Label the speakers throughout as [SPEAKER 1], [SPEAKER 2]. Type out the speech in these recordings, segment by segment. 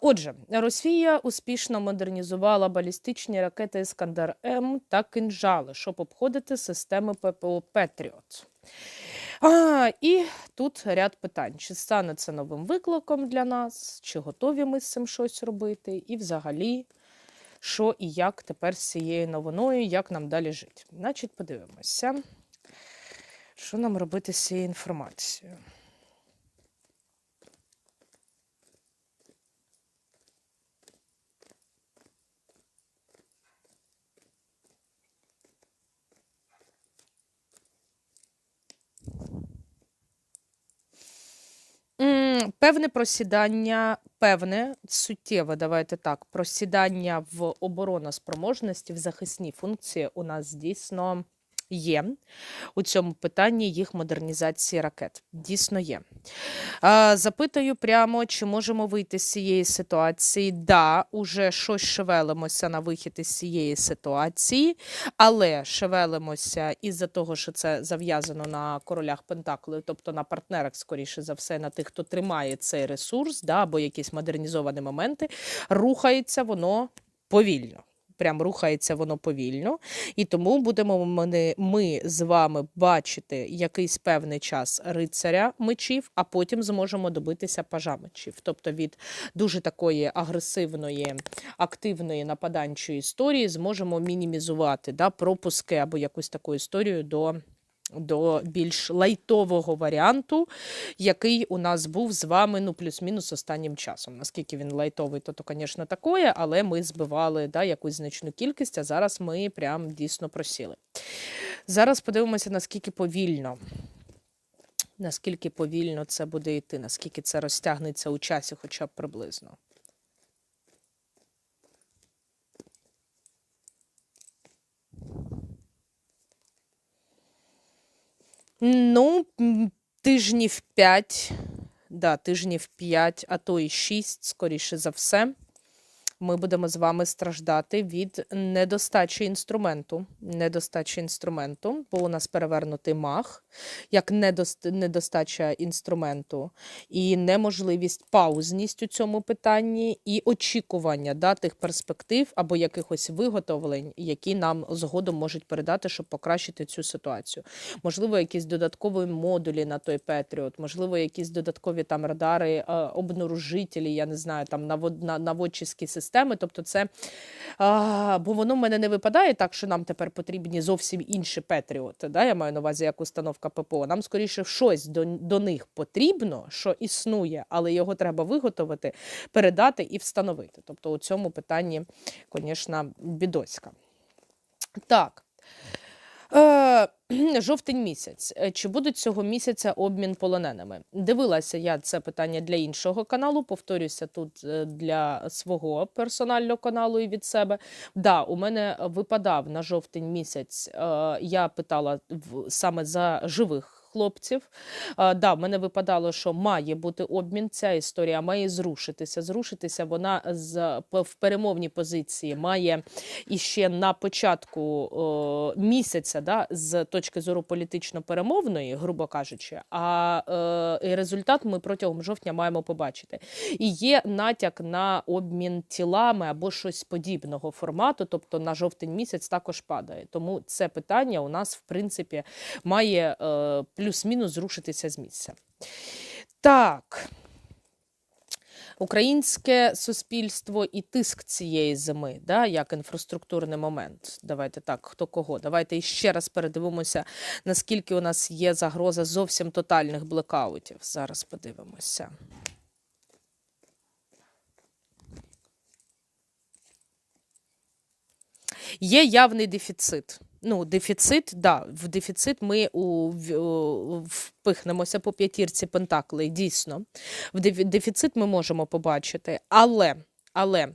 [SPEAKER 1] Отже, Росія успішно модернізувала балістичні ракети Іскандер М та кинжали, щоб обходити системи ППО Петріот. А, і тут ряд питань: чи стане це новим викликом для нас, чи готові ми з цим щось робити, і взагалі, що і як тепер з цією новиною, як нам далі жити. Значить, подивимося, що нам робити з цією інформацією. М, Певне просідання, певне, суттєве, давайте так, просідання в обороноспроможності, в захисні функції у нас дійсно є. У цьому питанні їх модернізації ракет. Дійсно є. Запитаю прямо, чи можемо вийти з цієї ситуації. Да, уже щось шевелимося на вихід із цієї ситуації, але шевелимося із-за того, що це зав'язано на королях Пентаклів, тобто на партнерах, скоріше за все, на тих, хто тримає цей ресурс, да, або якісь модернізовані моменти, рухається воно повільно. Прям рухається воно повільно, і тому будемо ми, ми з вами бачити якийсь певний час рицаря мечів, а потім зможемо добитися пажа мечів. Тобто від дуже такої агресивної, активної нападанчої історії зможемо мінімізувати да, пропуски або якусь таку історію до. До більш лайтового варіанту, який у нас був з вами, ну, плюс-мінус останнім часом. Наскільки він лайтовий, то, то, звісно, такое, але ми збивали да, якусь значну кількість, а зараз ми прям дійсно просіли. Зараз подивимося, наскільки повільно. Наскільки повільно це буде йти, наскільки це розтягнеться у часі, хоча б приблизно. Ну, тижнів 5, да, тижнів 5, а то і 6, скоріше за все, ми будемо з вами страждати від недостачі інструменту. Недостачі інструменту, бо у нас перевернутий мах, як недостача інструменту, і неможливість паузність у цьому питанні, і очікування да, тих перспектив або якихось виготовлень, які нам згодом можуть передати, щоб покращити цю ситуацію. Можливо, якісь додаткові модулі на той Петріот, можливо, якісь додаткові там радари, е, обнаружителі, я не знаю, там навод, на, наводчиські системи. Тобто, це а, бо воно в мене не випадає так, що нам тепер потрібні зовсім інші Петріоти. Да? Я маю на увазі як установка ППО. Нам скоріше щось до, до них потрібно, що існує, але його треба виготовити, передати і встановити. Тобто, у цьому питанні, звісно, бідоська. Так. Е, жовтень місяць. Е, Чи буде цього місяця обмін полоненими? Дивилася я це питання для іншого каналу. Повторюся тут е, для свого персонального каналу і від себе. Да, у мене випадав на жовтень місяць. е, Я питала саме за живих. Хлопців, а, да, в мене випадало, що має бути обмін. Ця історія має зрушитися. Зрушитися вона з в перемовній позиції має іще на початку о, місяця, да, з точки зору політично-перемовної, грубо кажучи, а е, результат ми протягом жовтня маємо побачити. І є натяк на обмін тілами або щось подібного формату, тобто на жовтень місяць також падає. Тому це питання у нас, в принципі, має е, плюс-мінус зрушитися з місця. Так. Українське суспільство і тиск цієї зими, да, як інфраструктурний момент. Давайте так, хто кого. Давайте ще раз передивимося, наскільки у нас є загроза зовсім тотальних блекаутів. Зараз подивимося. Є явний дефіцит. Ну, дефіцит, да, в дефіцит ми у, впихнемося по п'ятірці пентаклей, дійсно. В дефі- дефіцит ми можемо побачити, але. Але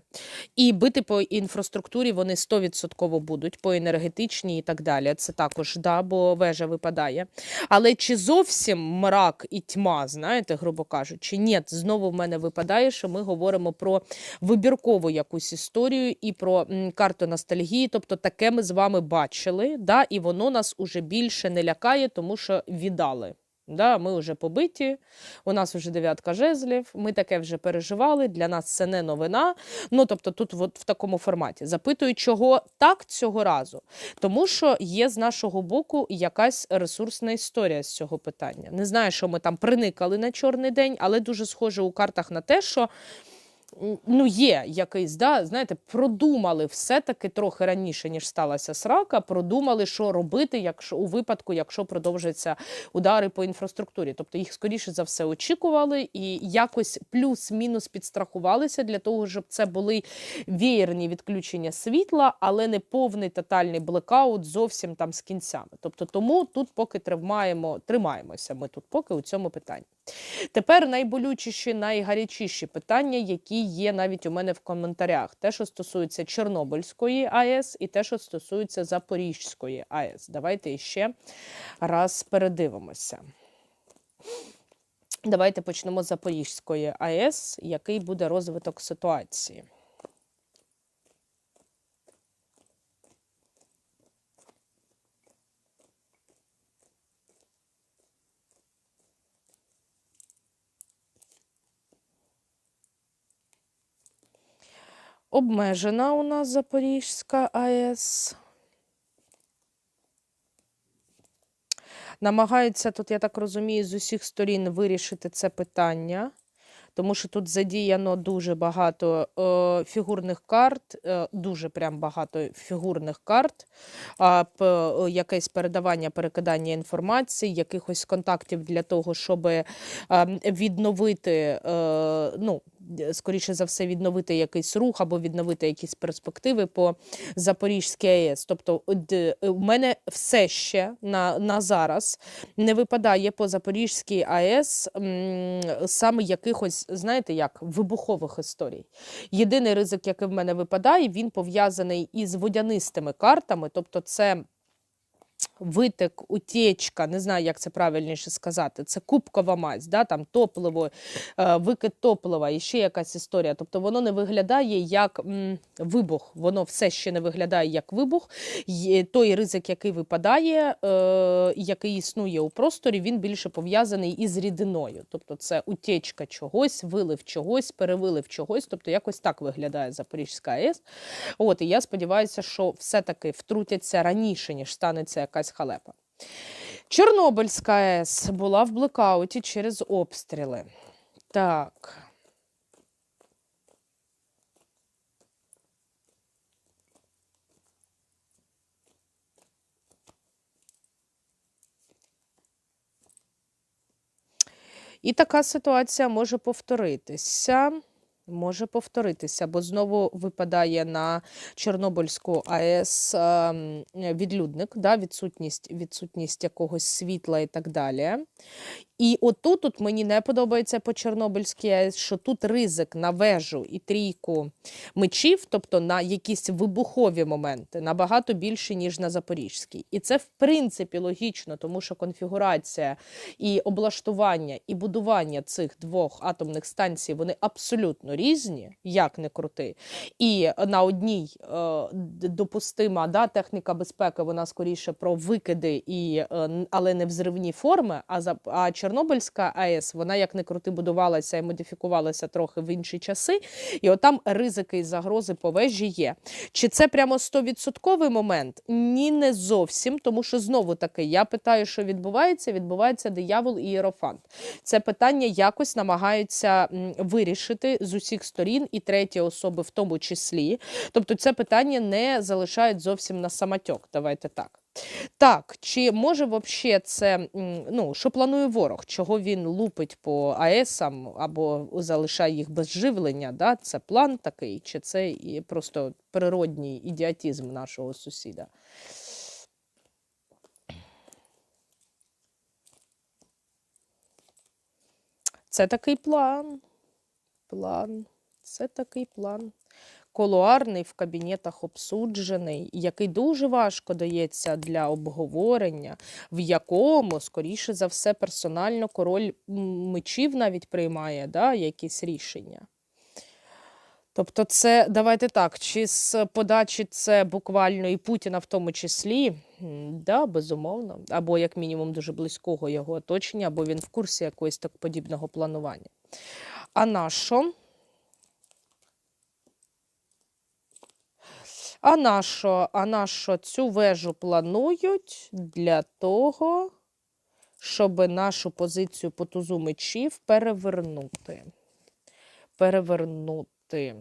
[SPEAKER 1] і бити по інфраструктурі вони 100% будуть, по енергетичній і так далі. Це також да, бо вежа випадає. Але чи зовсім мрак і тьма, знаєте, грубо кажучи, ні, знову в мене випадає, що ми говоримо про вибіркову якусь історію і про карту ностальгії. Тобто таке ми з вами бачили, да, і воно нас уже більше не лякає, тому що віддали. Да, Ми вже побиті, у нас вже дев'ятка жезлів, ми таке вже переживали. Для нас це не новина. Ну тобто, тут от в такому форматі запитую, чого так цього разу, тому що є з нашого боку якась ресурсна історія з цього питання. Не знаю, що ми там приникали на чорний день, але дуже схоже у картах на те, що ну, є якийсь, да, знаєте, продумали все-таки трохи раніше, ніж сталася срака, продумали, що робити, якщо у випадку, якщо продовжаться удари по інфраструктурі. Тобто їх скоріше за все очікували і якось плюс-мінус підстрахувалися для того, щоб це були вієрні відключення світла, але не повний тотальний блекаут зовсім там з кінцями. Тобто, тому тут поки тримаємо, тримаємося ми тут поки у цьому питанні. Тепер найболючіші, найгарячіші питання, які є навіть у мене в коментарях: те, що стосується Чорнобильської АЕС, і те, що стосується Запорізької АЕС. Давайте ще раз передивимося. Давайте почнемо з Запорізької АЕС, який буде розвиток ситуації. Обмежена у нас Запорізька АЕС. Намагаються тут, я так розумію, з усіх сторін вирішити це питання, тому що тут задіяно дуже багато е, фігурних карт, е, дуже прям багато фігурних карт, е, п, якесь передавання, перекидання інформації, якихось контактів для того, щоб е, відновити. Е, ну, скоріше за все, відновити якийсь рух або відновити якісь перспективи по Запорізькій АЕС. Тобто, у мене все ще на на зараз не випадає по Запорізькій АЕС саме якихось, знаєте, як вибухових історій. Єдиний ризик, який в мене випадає, він пов'язаний із водянистими картами, тобто, це витек, утечка, не знаю, як це правильніше сказати, це кубкова мазь, да, там топливо, е, викид топлива і ще якась історія. Тобто воно не виглядає як вибух, воно все ще не виглядає як вибух. Є той ризик, який випадає, е, який існує у просторі, він більше пов'язаний із рідиною. Тобто це утечка чогось, вилив чогось, перевилив чогось. Тобто якось так виглядає Запорізька АЕС. От, І я сподіваюся, що все-таки втрутяться раніше, ніж станеться якась халепа. Чорнобильська АЕС була в блекауті через обстріли. Так. І така ситуація може повторитися може повторитися, бо знову випадає на Чорнобильську АЕС ем, відлюдник, да, відсутність відсутність якогось світла і так далі. І отут от мені не подобається по Чорнобильській АЕС, що тут ризик на вежу і трійку мечів, тобто на якісь вибухові моменти, набагато більше, ніж на Запорізькій. І це, в принципі, логічно, тому що конфігурація і облаштування, і будування цих двох атомних станцій вони абсолютно різні, як не крути. І на одній е, допустима да, техніка безпеки, вона скоріше про викиди, і, е, але не взривні форми. А за а Чорнобильська АЕС, вона як не крути будувалася і модифікувалася трохи в інші часи. І отам ризики і загрози по вежі є. Чи це прямо 100% момент? Ні, не зовсім, тому що знову таки я питаю, що відбувається. Відбувається диявол і єрофант. Це питання якось намагаються вирішити з усіх сторін, і треті особи в тому числі. Тобто, це питання не залишають зовсім на самотьок. Давайте так. Так, чи може взагалі це, ну, що планує ворог? Чого він лупить по АЕСам або залишає їх без живлення? Да? Це план такий, чи це просто природній ідіотизм нашого сусіда? Це такий план. План. Це такий план колуарний в кабінетах обсуджений, який дуже важко дається для обговорення, в якому, скоріше за все, персонально король мечів навіть приймає да, якісь рішення. Тобто, це давайте так, чи з подачі це буквально і Путіна в тому числі, да, безумовно, або як мінімум дуже близького його оточення, або він в курсі якогось так подібного планування. А на що? А на що? А на що цю вежу планують для того, щоб нашу позицію по тузу мечів перевернути. Перевернути,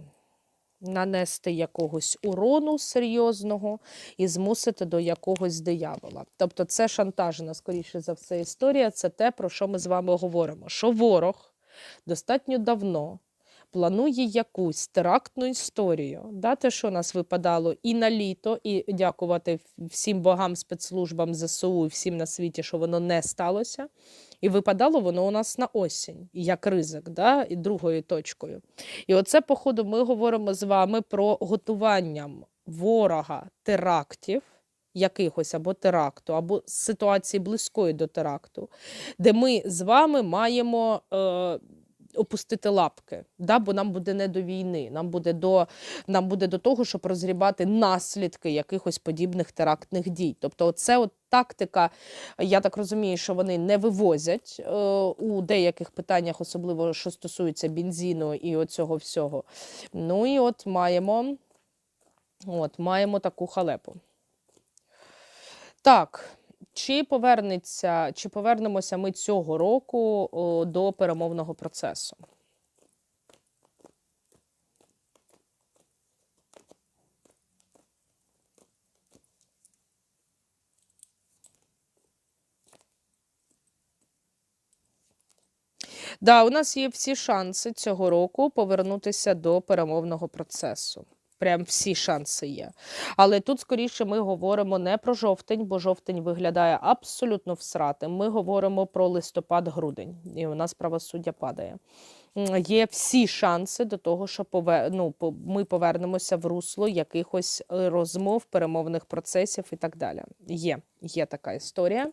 [SPEAKER 1] нанести якогось урону серйозного і змусити до якогось диявола. Тобто, це шантажна, скоріше за все, історія. Це те, про що ми з вами говоримо. Що ворог достатньо давно планує якусь терактну історію. Да, те, що нас випадало і на літо, і дякувати всім богам, спецслужбам ЗСУ і всім на світі, що воно не сталося. І випадало воно у нас на осінь, як ризик, да, і другою точкою. І оце, походу, ми говоримо з вами про готуванням ворога терактів. Якихось або теракту, або ситуації близької до теракту, де ми з вами маємо е, опустити лапки, да? бо нам буде не до війни, нам буде до, нам буде до того, щоб розгрібати наслідки якихось подібних терактних дій. Тобто, це от тактика, я так розумію, що вони не вивозять е, у деяких питаннях, особливо що стосується бензину і оцього всього. Ну і от маємо, от, маємо таку халепу. Так. Чи повернеться, чи повернемося ми цього року о, до перемовного процесу? Да, у нас є всі шанси цього року повернутися до перемовного процесу. Прям всі шанси є. Але тут скоріше ми говоримо не про жовтень, бо жовтень виглядає абсолютно всратим. Ми говоримо про листопад-грудень, і у нас правосуддя падає. Є всі шанси до того, що пове... ну, ми повернемося в русло якихось е, розмов, перемовних процесів і так далі. Є, є така історія.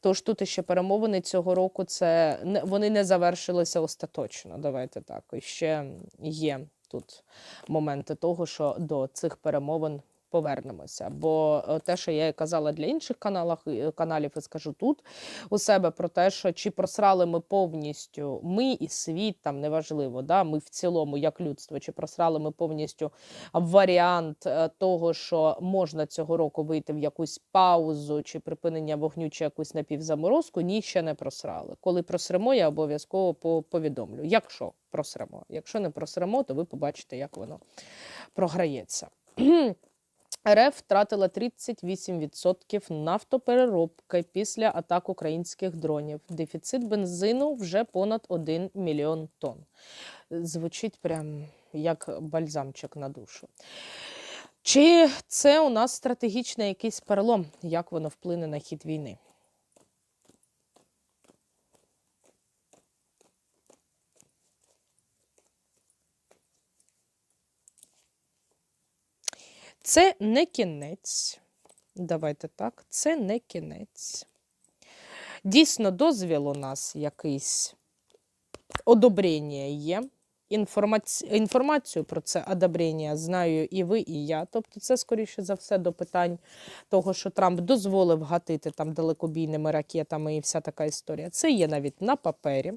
[SPEAKER 1] Тож тут ще перемовини цього року це вони не завершилися остаточно. Давайте так. І ще є тут моменти того, що до цих перемовин повернемося. Бо е, те, що я і казала для інших каналах, е, каналів, і скажу тут у себе про те, що чи просрали ми повністю ми і світ, там неважливо, да, ми в цілому, як людство, чи просрали ми повністю варіант е, того, що можна цього року вийти в якусь паузу, чи припинення вогню, чи якусь напівзаморозку, ні, ще не просрали. Коли просремо, я обов'язково повідомлю. Якщо просремо. Якщо не просремо, то ви побачите, як воно програється. РФ втратила 38% нафтопереробки після атак українських дронів. Дефіцит бензину вже понад 1 мільйон тонн. Звучить прям як бальзамчик на душу. Чи це у нас стратегічний якийсь перелом? Як воно вплине на хід війни? Це не кінець. Давайте так, це не кінець. Дійсно, дозвіл у нас якийсь одобрення є. Інформаці... Інформацію про це одобрення знаю і ви, і я. Тобто, це, скоріше за все, до питань того, що Трамп дозволив гатити там далекобійними ракетами і вся така історія. Це є навіть на папері.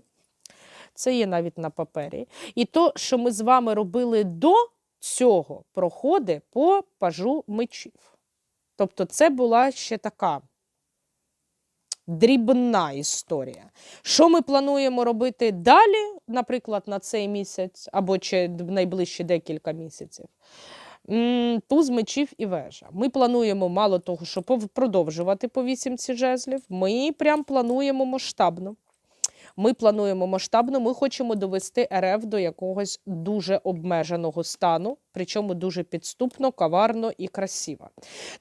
[SPEAKER 1] Це є навіть на папері. І то, що ми з вами робили до цього, проходи по пажу мечів. Тобто, це була ще така дрібна історія. Що ми плануємо робити далі, наприклад, на цей місяць або чи найближчі декілька місяців? Туз мечів і вежа. Ми плануємо мало того, що продовжувати по вісімці жезлів. Ми прям плануємо масштабно. Ми плануємо масштабно, ми хочемо довести РФ до якогось дуже обмеженого стану, причому дуже підступно, коварно і красиво.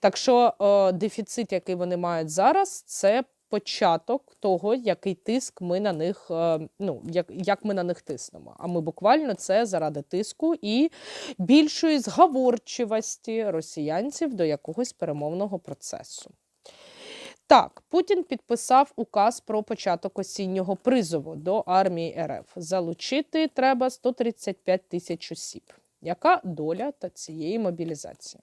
[SPEAKER 1] Так що е, дефіцит, який вони мають зараз, це початок того, який тиск ми на них, е, ну як, як ми на них тиснемо. А ми буквально це заради тиску і більшої зговорчивості росіянців до якогось перемовного процесу. Так, Путін підписав указ про початок осіннього призову до армії РФ. Залучити треба 135 тисяч осіб. Яка доля та цієї мобілізації?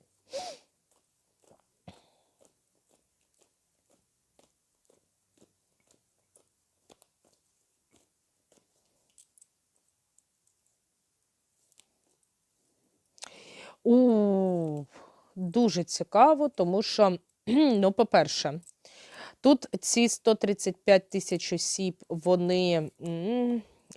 [SPEAKER 1] У дуже цікаво, тому що, ну, по-перше, тут ці 135 тисяч осіб, вони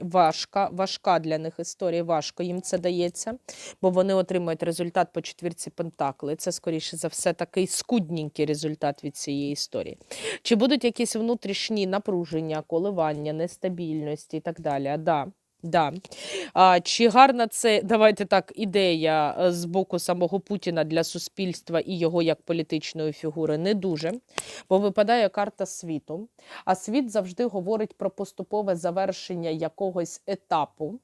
[SPEAKER 1] важка, важка для них історія, важко їм це дається, бо вони отримують результат по четвірці Пентакли. Це, скоріше за все, такий скудненький результат від цієї історії. Чи будуть якісь внутрішні напруження, коливання, нестабільності і так далі? А, да. Да. А, чи гарна це, давайте так, ідея е, з боку самого Путіна для суспільства і його як політичної фігури? Не дуже, бо випадає карта світу. А світ завжди говорить про поступове завершення якогось етапу.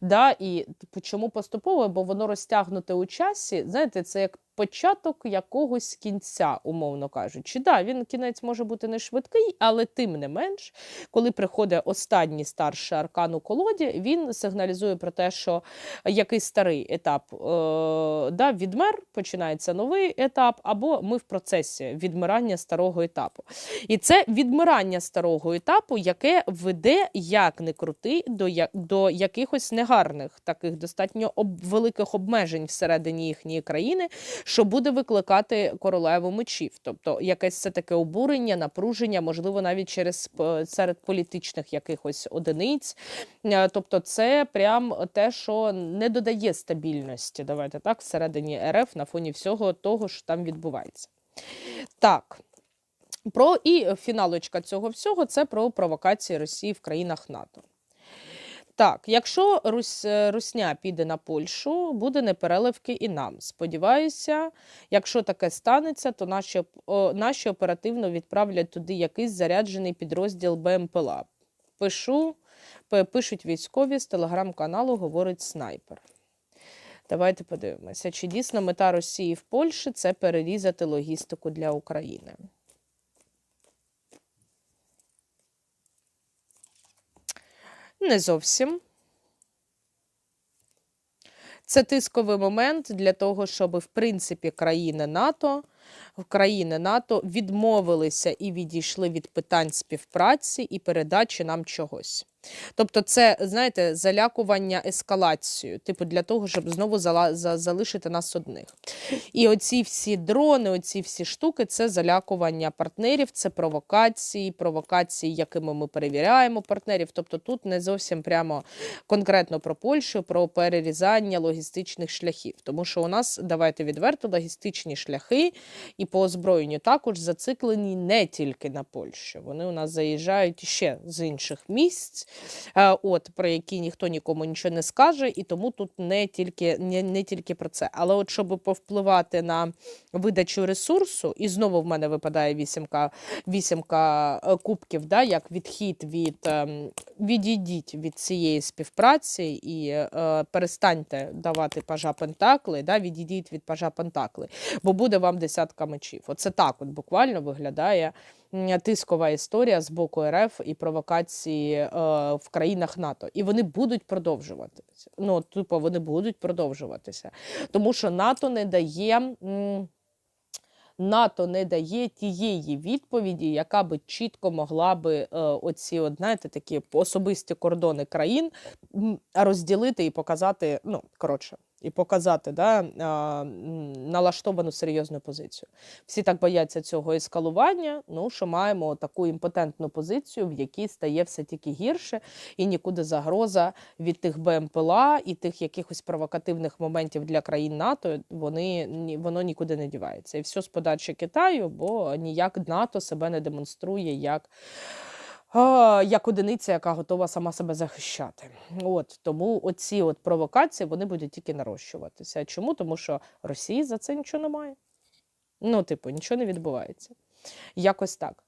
[SPEAKER 1] Да, і чому поступове? Бо воно розтягнуте у часі. Знаєте, це як початок якогось кінця, умовно кажучи. Да, він кінець може бути не швидкий, але тим не менш, коли приходить останній старший аркан у колоді, він сигналізує про те, що якийсь старий етап е, да, відмер, починається новий етап, або ми в процесі відмирання старого етапу. І це відмирання старого етапу, яке веде, як не крути, до, до якихось негарних, таких достатньо об, великих обмежень всередині їхньої країни, що буде викликати королеву мечів. Тобто якесь це таке обурення, напруження, можливо, навіть через серед політичних якихось одиниць. Е, Тобто, це прям те, що не додає стабільності. Давайте так, всередині РФ на фоні всього того, що там відбувається. Так. Про і фіналочка цього всього це про провокації Росії в країнах НАТО. Так, якщо Русь, е, Русня піде на Польщу, буде непереливки і нам. Сподіваюся, якщо таке станеться, то наші, о, наші оперативно відправлять туди якийсь заряджений підрозділ БМПЛА. Пишу, пишуть військові з телеграм-каналу Говорить снайпер. Давайте подивимося, чи дійсно мета Росії в Польщі це перерізати логістику для України. Не зовсім. Це тисковий момент для того, щоб в принципі країни НАТО, країни НАТО відмовилися і відійшли від питань співпраці і передачі нам чогось. Тобто, це, знаєте, залякування ескалацією, типу для того, щоб знову залишити нас одних. І оці всі дрони, оці всі штуки це залякування партнерів, це провокації, провокації, якими ми перевіряємо партнерів. Тобто тут не зовсім прямо конкретно про Польщу, про перерізання логістичних шляхів. Тому що у нас, давайте відверто, логістичні шляхи і по озброєнню також зациклені не тільки на Польщу. Вони у нас заїжджають ще з інших місць, е, от про які ніхто нікому нічого не скаже, і тому тут не тільки, не, не тільки про це. Але от щоб повпливати на видачу ресурсу, і знову в мене випадає вісімка, вісімка е, кубків, да, як відхід від ем, відійдіть від цієї співпраці і е, перестаньте давати пажа Пентакли, да, відійдіть від пажа Пентакли, бо буде вам десятка мечів. Оце так от буквально виглядає тискова історія з боку РФ і провокації е, в країнах НАТО. І вони будуть продовжуватися. Ну, типу, вони будуть продовжуватися. Тому що НАТО не дає. НАТО не дає тієї відповіді, яка би чітко могла би е, оці, от, знаєте, такі особисті кордони країн розділити і показати, ну, коротше, і показати да, налаштовану серйозну позицію. Всі так бояться цього ескалування, ну, що маємо таку імпотентну позицію, в якій стає все тільки гірше, і нікуди загроза від тих БМПЛА і тих якихось провокативних моментів для країн НАТО, вони, воно нікуди не дівається. І все з подачі Китаю, бо ніяк НАТО себе не демонструє як. Як одиниця, яка готова сама себе захищати. От тому оці от провокації вони будуть тільки нарощуватися. Чому? Тому що Росії за це нічого немає. Ну, типу, нічого не відбувається. Якось так.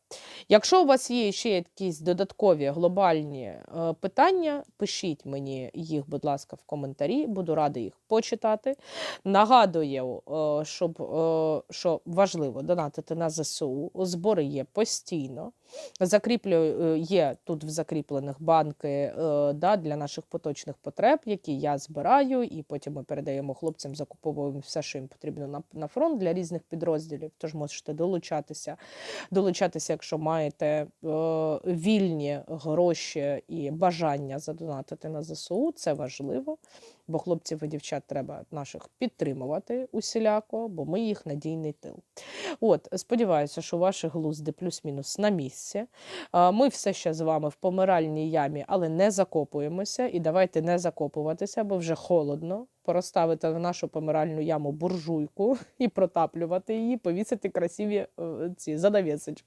[SPEAKER 1] Якщо у вас є ще якісь додаткові глобальні е, питання, пишіть мені їх, будь ласка, в коментарі. Буду рада їх почитати. Нагадую, е, щоб, е, що важливо донатити на ЗСУ. Збори є постійно. Закріплюю, е, є тут в закріплених банки е, да, для наших поточних потреб, які я збираю, і потім ми передаємо хлопцям, закуповуємо все, що їм потрібно на, на фронт для різних підрозділів. Тож можете долучатися. Долучатися, якщо маєте е, вільні гроші і бажання задонатити на ЗСУ, це важливо. Бо хлопців і дівчат треба наших підтримувати усіляко, бо ми їх надійний тил. От, сподіваюся, що ваші глузди плюс-мінус на місці. Ми все ще з вами в помиральній ямі, але не закопуємося. І давайте не закопуватися, бо вже холодно. Порозставити в нашу помиральну яму буржуйку і протаплювати її, повісити красиві е, ці занавісочки.